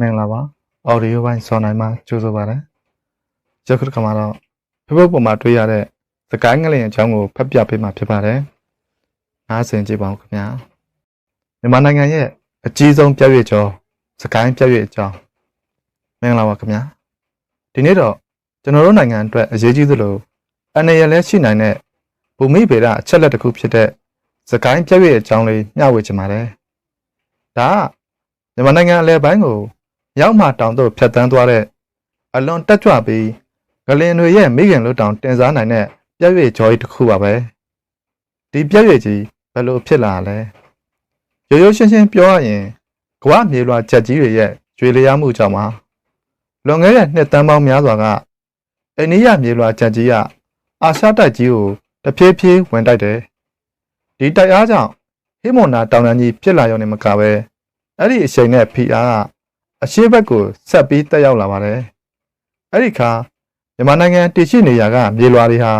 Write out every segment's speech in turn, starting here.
မင်္ဂလာပါအော်ဒီယိုပိုင်းစောနိုင်မှာကြိုဆိုပါရစေ။ယခုတစ်ခါမှာတော့ Facebook ပေါ်မှာတွေ့ရတဲ့သကိုင်းငလျင်အကြောင်းကိုဖတ်ပြပေးမှာဖြစ်ပါတယ်။နားဆင်ကြည့်ပါဦးခင်ဗျာ။မြန်မာနိုင်ငံရဲ့အကြီးဆုံးပြည့်ရွေ့ကျော်သကိုင်းပြည့်ရွေ့အကြောင်းမင်္ဂလာပါခင်ဗျာ။ဒီနေ့တော့ကျွန်တော်တို့နိုင်ငံအတွက်အရေးကြီးသလိုအနေရလဲရှိနိုင်တဲ့ဘူမိဗေဒအချက်လက်တစ်ခုဖြစ်တဲ့သကိုင်းပြည့်ရွေ့အကြောင်းလေးမျှဝေချင်ပါတယ်။ဒါကမြန်မာနိုင်ငံအလဲပိုင်းကို ရောက်မှတောင်တို့ဖြတ်တန်းသွားတဲ့အလွန်တက်ကြွပြီးဂလင်တွေရဲ့မိခင်လို့တောင်တင်စားနိုင်တဲ့ပြည့်ရွေ့ကြော်ကြီးတစ်ခုပါပဲဒီပြည့်ရွေ့ကြီးဘယ်လိုဖြစ်လာလဲရိုးရိုးရှင်းရှင်းပြောရရင်ကမ္ဘာမြေလွှာချက်ကြီးတွေရဲ့ကျွေလျားမှုကြောင့်ပါလွန်ခဲ့တဲ့နှစ်တန်းပေါင်းများစွာကအိန္ဒိယမြေလွှာချက်ကြီးကအာရှတိုက်ကြီးကိုတဖြည်းဖြည်းဝင်တိုက်တယ်ဒီတိုက်အားကြောင့်ဟိမွန်နာတောင်တန်းကြီးဖြစ်လာရုံနဲ့မကပဲအဲ့ဒီအချိန်နဲ့ဖိအားက အရှိဘက်ကိုဆက်ပြီးတက်ရောက်လာပါတယ်။အဲ့ဒီခါမြန်မာနိုင်ငံတည်ရှိနေရာကမြေလွာတွေဟာ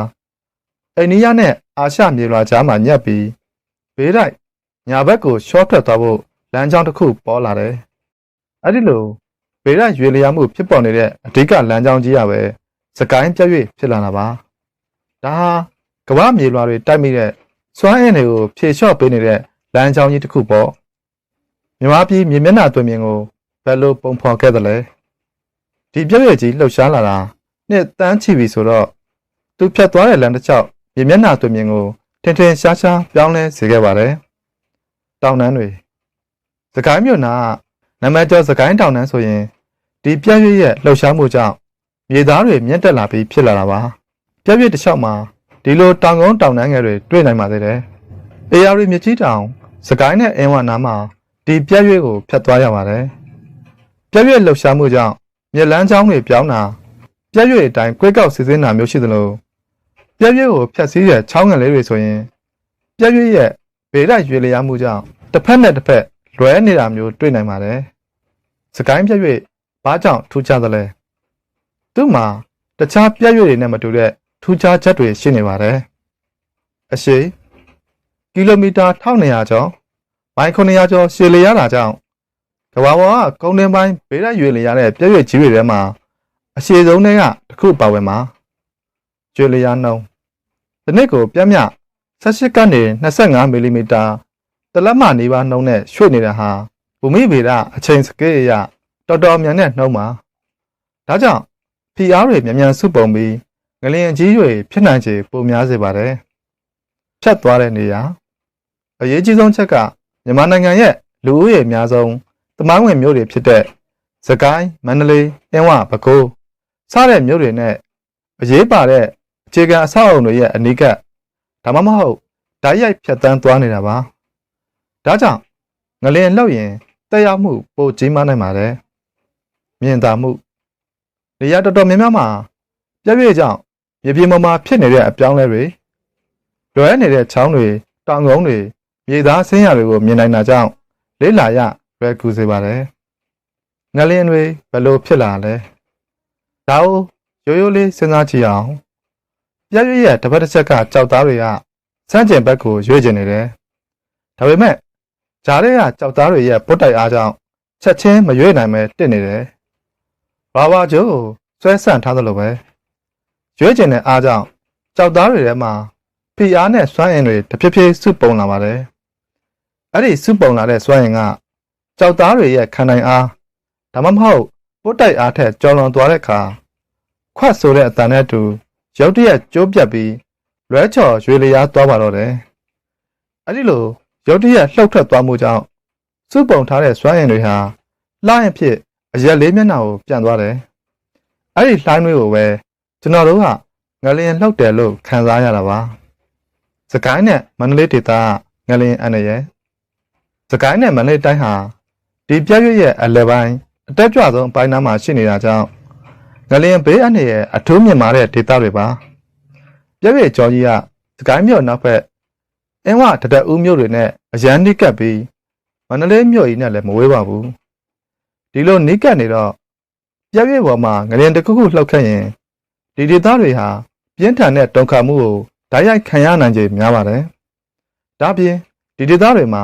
အိန္ဒိယနဲ့အာရှမြေလွာကြားမှာညက်ပြီးဘေးတိုက်ညာဘက်ကိုရှော့ထွက်သွားဖို့လမ်းကြောင်းတစ်ခုပေါ်လာတယ်။အဲ့ဒီလိုဘေးတိုက်ရွေလျားမှုဖြစ်ပေါ်နေတဲ့အဓိကလမ်းကြောင်းကြီးရပဲစကိုင်းပြည့်ရွေ့ဖြစ်လာတာပါ။ဒါဟာကမ္ဘာမြေလွာတွေတိုက်မိတဲ့စွမ်းအင်တွေကိုဖြေလျှော့ပေးနေတဲ့လမ်းကြောင်းကြီးတစ်ခုပေါ့။မြမပြည်မြေမျက်နှာတွင်မြင်ကို ဘယ်လိုပုံဖော်ခဲ့သလဲဒီပြည့်ရည်ကြီးလှုပ်ရှားလာတာနှစ်တန်းချီပြီဆိုတော့သူဖြတ်သွားတဲ့လမ်းတစ်လျှောက်မြေမျက်နှာသွင်မြင်ကိုထင်ထင်ရှားရှားပြောင်းလဲစေခဲ့ပါတယ်တောင်တန်းတွေစကိုင်းမြို့နာနမကျော်စကိုင်းတောင်တန်းဆိုရင်ဒီပြည့်ရည်ရဲ့လှုပ်ရှားမှုကြောင့်မြေသားတွေမြင့်တက်လာပြီးဖြစ်လာတာပါပြည့်ရည်တစ်လျှောက်မှာဒီလိုတောင်ကုန်းတောင်တန်းငယ်တွေတွေ့နိုင်ပါသေးတယ်အေယာရီမြကြီးတောင်စကိုင်းနဲ့အင်းဝနာမှာဒီပြည့်ရည်ကိုဖြတ်သွားရပါတယ် ပြည့်ရွက်လှုပ်ရှားမှုကြောင့်မြက်လန်းချောင်းတွေပြောင်းတာပြည့်ရွက်အတိုင်းကွဲကောက်စီစဉ်တာမျိုးရှိသလိုပြည့်ရွက်ကိုဖြတ်စည်းတဲ့ချောင်းငယ်လေးတွေဆိုရင်ပြည့်ရွက်ရဲ့ဗေဒရွေလျားမှုကြောင့်တစ်ဖက်နဲ့တစ်ဖက်လွဲနေတာမျိုးတွေ့နိုင်ပါတယ်။စကိုင်းပြည့်ရွက်ဘာကြောင့်ထူးခြားသလဲ။သူ့မှာတခြားပြည့်ရွက်တွေနဲ့မတူတဲ့ထူးခြားချက်တွေရှိနေပါတယ်။အရှိကီလိုမီတာ1200ကျော်မိုင်900ကျော်ရှည်လျားတာကြောင့် ကဘာပေါ်ကကုန်းတင်းပိုင်းဘေးရရွေလျားတဲ့ပြည့်ရွက်ကြီးတွေထဲမှာအရှည်ဆုံးတွေကတစ်ခုပါဝင်မှာရွေလျားနှုံးဒီနှစ်ကိုပြတ်မြ18ကနေ25မီလီမီတာတလက်မနေပါနှုံးနဲ့ရွှေ့နေတာဟာဘူမိဗေဒအချိန်စကေးအရတော်တော်မြန်တဲ့နှုံးပါဒါကြောင့်ဖီအားတွေမြန်မြန်စုပုံပြီးငလျင်ကြီးတွေဖြစ်နိုင်ခြေပိုများစေပါတယ်ဖြတ်သွားတဲ့နေရာအရေးကြီးဆုံးချက်ကမြန်မာနိုင်ငံရဲ့လူဦးရေအများဆုံး တမိုင်းဝင်မြို့တွေဖြစ်တဲ့စကိုင်းမန္တလေးအင်းဝပဲခူးစတဲ့မြို့တွေနဲ့အရေးပါတဲ့အခြေခံအဆောက်အအုံတွေရဲ့အနိကဒါမှမဟုတ်ဓာတ်ရိုက်ဖြတ်တန်းသွားနေတာပါဒါကြောင့်ငလျင်လှုပ်ရင်တက်ရောက်မှုပိုကြီးမားနိုင်ပါတယ်မြင်သာမှုနေရာတော်တော်များများမှာပြည့်ပြည့်ကြောင့်မြေပြင်ပေါ်မှာဖြစ်နေတဲ့အပြောင်းလဲတွေလွယ်နေတဲ့ချောင်းတွေတောင်ကုန်းတွေမြေသားဆင်းရဲတွေကိုမြင်နိုင်တာကြောင့်လေးလာရ လွယ်ကူစေပါတယ်ငလျင်တွေဘယ်လိုဖြစ်လာလဲဒါကိုရိုးရိုးလေးစဉ်းစားကြည့်အောင်ပြည့်ရရဲ့တစ်ပတ်တစ်ချက်ကကြောက်သားတွေကစမ်းကျင်ဘက်ကိုရွေ့ကျင်နေတယ်ဒါပေမဲ့ဂျားတွေကကြောက်သားတွေရဲ့ပုတ်တိုက်အားကြောင့်ချက်ချင်းမရွေ့နိုင်ပဲတစ်နေတယ်ဘာဘာကျိုးကိုဆွဲဆန့်ထားသလိုပဲရွေ့ကျင်တဲ့အားကြောင့်ကြောက်သားတွေထဲမှာဖိအားနဲ့စွမ်းအင်တွေတဖြည်းဖြည်းစုပုံလာပါတယ်အဲ့ဒီစုပုံလာတဲ့စွမ်းအင်က ကြောက်သားတွေရဲ့ခံနိုင်အားဒါမှမဟုတ်ပုတ်တိုက်အားထက်ကျော်လွန်သွားတဲ့အခါခွတ်ဆိုတဲ့အတန်နဲ့တူရုတ်တရက်ကျိုးပြတ်ပြီးလွဲချော်ရွေလျားသွားပါတော့တယ်။အဲဒီလိုရုတ်တရက်လှုပ်ထွက်သွားမှုကြောင့်စုပုံထားတဲ့စွမ်းအင်တွေဟာလှရင်ဖြစ်အရက်လေးမျက်နှာကိုပြန်သွားတယ်။အဲဒီလှိုင်းတွေကိုပဲကျွန်တော်တို့ကငလျင်လှုပ်တယ်လို့ခံစားရတာပါ။စကိုင်းနဲ့မန္တလေးဒေသကငလျင်အနေရဲ့စကိုင်းနဲ့မန္တလေးတိုင်းဟာ ဒီပြည့်ရွရဲ့အလဲပိုင်းအတက်ကြွဆုံးအပိုင်းနားမှာရှိနေတာကြောင့်ငလျင်ဘေးအနေရဲ့အထူးမြင့်မားတဲ့ဒေသတွေပါပြည့်ရွကျော်ကြီးကစကိုင်းမြို့နောက်ဘက်အင်းဝတတဦးမြို့တွေနဲ့အရန်နိကပ်ပြီးမန္တလေးမြို့ကြီးနဲ့လည်းမဝေးပါဘူးဒီလိုနိကပ်နေတော့ပြည့်ရွပေါ်မှာငလျင်တစ်ခုခုလှုပ်ခတ်ရင်ဒီဒေသတွေဟာပြင်းထန်တဲ့တုန်ခါမှုကိုဓာတ်ရိုက်ခံရနိုင်ခြေများပါတယ်ဒါပြင်ဒီဒေသတွေမှာ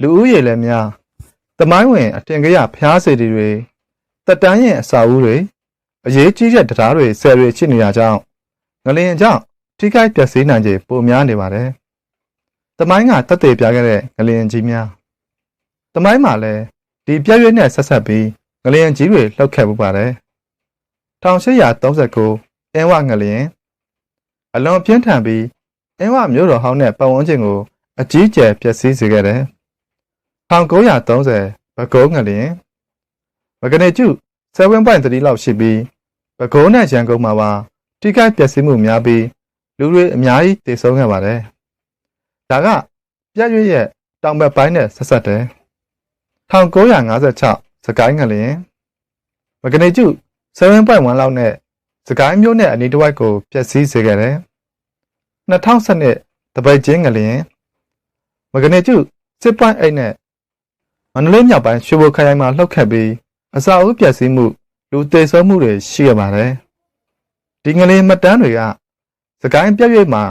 လူဦးရေလည်းများ တမိုင်းဝင်အထင်ကရဖျားစေတီတွေတက်တန်းရဲ့အစာအုပ်တွေအရေးကြီးတဲ့တရားတွေဆယ်တွေချစ်နေတာကြောင့်ငလင်ကြောင့်ထိခိုက်ပျက်စီးနိုင်ခြေပိုများနေပါတယ်။တမိုင်းကတက်သေးပြခဲ့တဲ့ငလင်ကြီးများတမိုင်းမှာလည်းဒီပြည့်ရွက်နဲ့ဆက်ဆက်ပြီးငလင်ကြီးတွေလှုပ်ခဲ့ပူပါတယ်။1839အင်းဝငလင်အလွန်ပြင်းထန်ပြီးအင်းဝမြို့တော်ဟောင်းနဲ့ပတ်ဝန်းကျင်ကိုအကြီးကျယ်ပျက်စီးစေခဲ့တယ်။ 1930ဘကုန်းငလင်မကနေကျ7.3လောက်ရှိပြီးပဲခူးနဲ့ရန်ကုန်မှာပါထိခိုက်ပျက်စီးမှုများပြီးလူတွေအများကြီးသေဆုံးခဲ့ပါတယ်။ဒါကပြည့်ရွရဲ့တောင်ဘက်ပိုင်းနဲ့ဆက်ဆက်တယ်။1956စကိုင်းငလင်မကနေကျ7.1လောက်နဲ့စကိုင်းမြို့နဲ့အနီးတစ်ဝိုက်ကိုပျက်စီးစေခဲ့တယ်။2012တပိတ်ချင်းငလင်မကနေကျ6.8နဲ့ မန္တလေးမြောက်ပိုင်းရွှေဘိုခရိုင်မှာလှုပ်ခတ်ပြီးအစာအုပ်ပျက်စီးမှုလူသေဆုံးမှုတွေရှိခဲ့ပါတယ်။ဒီငလင်မတန်းတွေကစကိုင်းပြည့်ရွေ့မှာ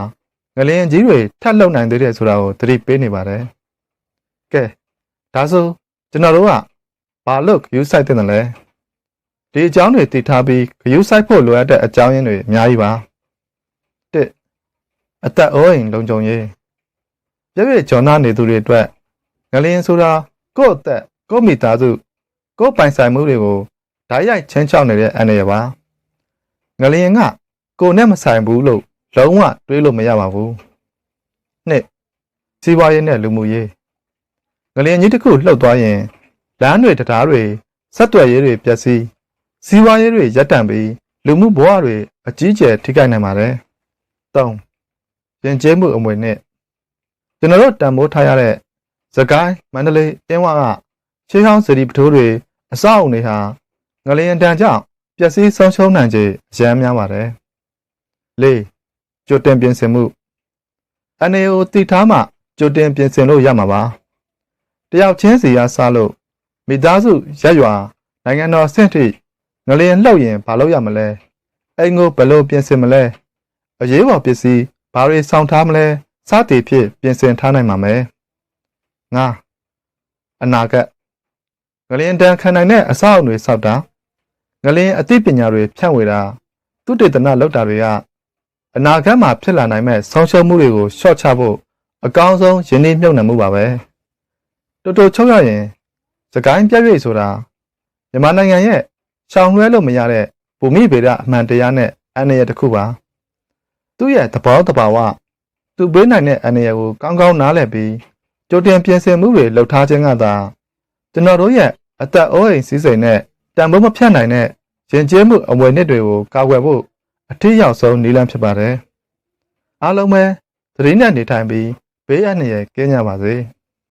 ငလင်ကြီးတွေထပ်လုံနိုင်သေးတယ်ဆိုတာကိုသတိပေးနေပါတယ်။ကဲဒါဆိုကျွန်တော်တို့ကဘာလို့ဂယူးဆိုင်တင်တယ်လဲ။ဒီအကြောင်းတွေသိထားပြီးဂယူးဆိုင်ဖို့လိုအပ်တဲ့အကြောင်းရင်းတွေအများကြီးပါ။တစ်အသက်အိုးအိမ်လုံခြုံရေးပြည့်ရွေ့ကျော်နာနေသူတွေအတွက်ငလင်ဆိုတာ ကိုယ့်အသက်ကိုယ့်မိသားစုကိုယ်ပိုင်ဆိုင်မှုတွေကိုဓာတ်ရိုက်ချင်းချောက်နေတဲ့အန္တရာယ်ပါငလျင်ကကိုနဲ့မဆိုင်ဘူးလို့လုံးဝတွေးလို့မရပါဘူးနှစ်စီးပွားရေးနဲ့လူမှုရေးငလျင်ကြီးတစ်ခုလှုပ်သွားရင်လမ်းတွေတရားတွေဆက်သွယ်ရေးတွေပျက်စီးစီးပွားရေးတွေရပ်တန့်ပြီးလူမှုဘဝတွေအကြီးကျယ်ထိခိုက်နိုင်ပါတယ်၃ရင်ကျေးမှုအမွေနဲ့ကျွန်တော်တို့တန်ဖိုးထားရတဲ့ သကိုင်းမန္တလေးအင်းဝကရှေးဟောင်းစရီပထိုးတွေအဆောက်အုံတွေဟာငလျင်တန်ကြောင့်ပျက်စီးဆုံးရှုံးနိုင်ခြေအများများပါတယ်။၄ကြိုတင်ပြင်ဆင်မှု NAO တည်ထားမှကြိုတင်ပြင်ဆင်လို့ရမှာပါ။တယောက်ချင်းစီရစားလို့မိသားစုရက်ရွာနိုင်ငံတော်ဆင့်ထိငလျင်လှုပ်ရင်ဘာလုပ်ရမလဲ။အိမ်ကိုဘယ်လိုပြင်ဆင်မလဲ။အရေးပေါ်ပစ္စည်းဘာတွေဆောင်ထားမလဲစသည်ဖြင့်ပြင်ဆင်ထားနိုင်မှာမယ်။ ၅အနာဂတ်ငလျင်တန်ခံနိုင်တဲ့အဆောက်အုံတွေစောက်တာငလျင်အသိပညာတွေဖြန့်ဝေတာသူတေသနလောက်တာတွေကအနာဂတ်မှာဖြစ်လာနိုင်မဲ့ဆုံးရှုံးမှုတွေကိုရှော့ချဖို့အကောင်းဆုံးယင်းနှိမ့်မြုပ်နှံမှုပါပဲတော်တော်ချုပ်ရရင်စကိုင်းပြည့်ရွေ့ဆိုတာမြန်မာနိုင်ငံရဲ့ရှောင်လွှဲလို့မရတဲ့ဘူမိဗေဒအမှန်တရားနဲ့အန္တရာယ်တစ်ခုပါသူ့ရဲ့သဘောတဘာဝသူပေးနိုင်တဲ့အန္တရာယ်ကိုကောင်းကောင်းနားလည်ပြီး ကြိုတင်ပြင်ဆင်မှုတွေလုပ်ထားခြင်းကသာကျွန်တော်တို့ရဲ့အသက်အိုးအိမ်စည်းစိမ်နဲ့တန်ဖိုးမဖြတ်နိုင်တဲ့ရင်ကျေးမှုအမွေနှစ်တွေကိုကာကွယ်ဖို့အထည်ရောက်ဆုံးနည်းလမ်းဖြစ်ပါတယ်။အားလုံးပဲသတိနဲ့နေထိုင်ပြီးဘေးအန္တရာယ်ကင်းကြပါစေ။